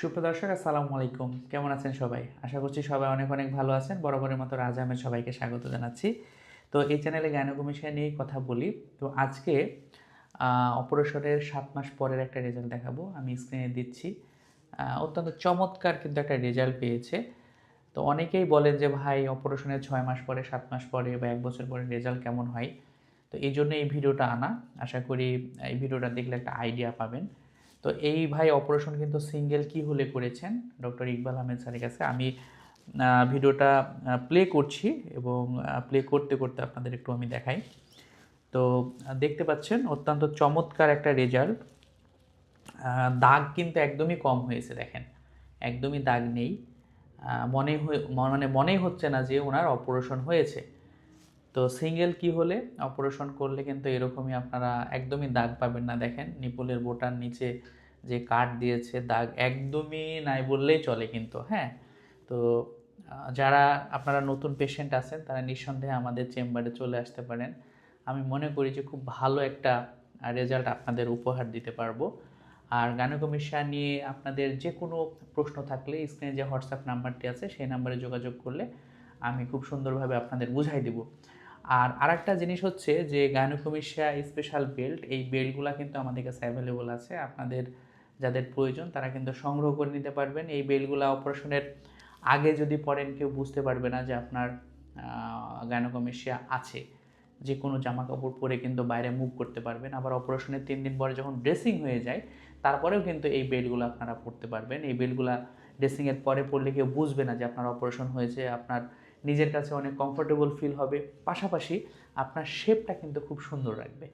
সুপ্রদর্শক আসসালামু আলাইকুম। কেমন আছেন সবাই? আশা করছি সবাই অনেক অনেক ভালো আছেন। বরাবরের মতো রাজ আহমেদ সবাইকে স্বাগত জানাচ্ছি। তো এই চ্যানেলে গায়নকমিশন নিয়েই কথা বলি। তো আজকে অপারেশনের সাত মাস পরের একটা রেজাল্ট দেখাবো। আমি স্ক্রিনে দিচ্ছি। অত্যন্ত চমৎকার কিন্তু একটা রেজাল্ট পেয়েছে। তো অনেকেই বলেন যে, ভাই অপারেশনের ছয় মাস পরে, সাত মাস পরে বা এক বছর পরে রেজাল্ট কেমন হয়? তো এই জন্য এই ভিডিওটা আনা। আশা করি এই ভিডিওটা দেখলে একটা আইডিয়া পাবেন। তো এই ভাই অপারেশন কিন্তু সিঙ্গেল কি হলে করেছেন? ডক্টর ইকবাল আহমেদ স্যারের কাছে। আমি ভিডিওটা প্লে করছি এবং প্লে করতে করতে আপনাদের একটু আমি দেখাই। তো দেখতে পাচ্ছেন অত্যন্ত চমৎকার একটা রেজাল্ট দাগ কিন্তু একদমই কম হয়েছে, দেখেন। একদমই দাগ নেই। মনে মানে মনেই হচ্ছে না যে ওনার অপারেশন হয়েছে। তো সিঙ্গেল কি হলে? অপারেশন করলে কিন্তু এরকমই আপনারা একদমই দাগ পাবেন না, দেখেন। নিপলের বোটার নিচে যে কাট দিয়েছে, দাগ একদমই নাই বললেই চলে কিন্তু হ্যাঁ? তো যারা আপনারা নতুন পেশেন্ট আছেন, তারা নিঃসন্দেহে আমাদের চেম্বারে চলে আসতে পারেন। আমি মনে করি যে খুব ভালো একটা রেজাল্ট আপনাদের উপহার দিতে পারব। আর গানকমিশা নিয়ে আপনাদের যে কোনো প্রশ্ন থাকলে স্ক্রিনে যে হোয়াটসঅ্যাপ নাম্বারটি আছে, সেই নাম্বারে যোগাযোগ করলে আমি খুব সুন্দরভাবে আপনাদের বুঝাই দিব। আর আরেকটা জিনিস হচ্ছে যে গায়নোকমিশিয়া স্পেশাল বেল্ট এই বেল্টগুলো কিন্তু আমাদের কাছে অ্যাভেলেবল আছে। আপনাদের যাদের প্রয়োজন তারা কিন্তু সংগ্রহ করে নিতে পারবেন। এই বেলগুলো অপারেশনের আগে যদি পরেন কেউ বুঝতে পারবে না যে আপনার গায়নোকমিশিয়া আছে। যে কোনো জামা কাপড় পরে কিন্তু বাইরে মুভ করতে পারবেন। আবার অপারেশনের তিন দিন পরে যখন ড্রেসিং হয়ে যায়, তারপরেও কিন্তু এই বেল্টগুলো আপনারা পরতে পারবেন। এই বেল্টগুলো ড্রেসিংয়ের পরে পরলে কেউ বুঝবে না যে আপনার অপারেশন হয়েছে, আপনার নিজের কাছে অনেক কমফোর্টেবল ফিল হবে। পাশাপাশি আপনার শেপটা কিন্তু খুব সুন্দর রাখবে।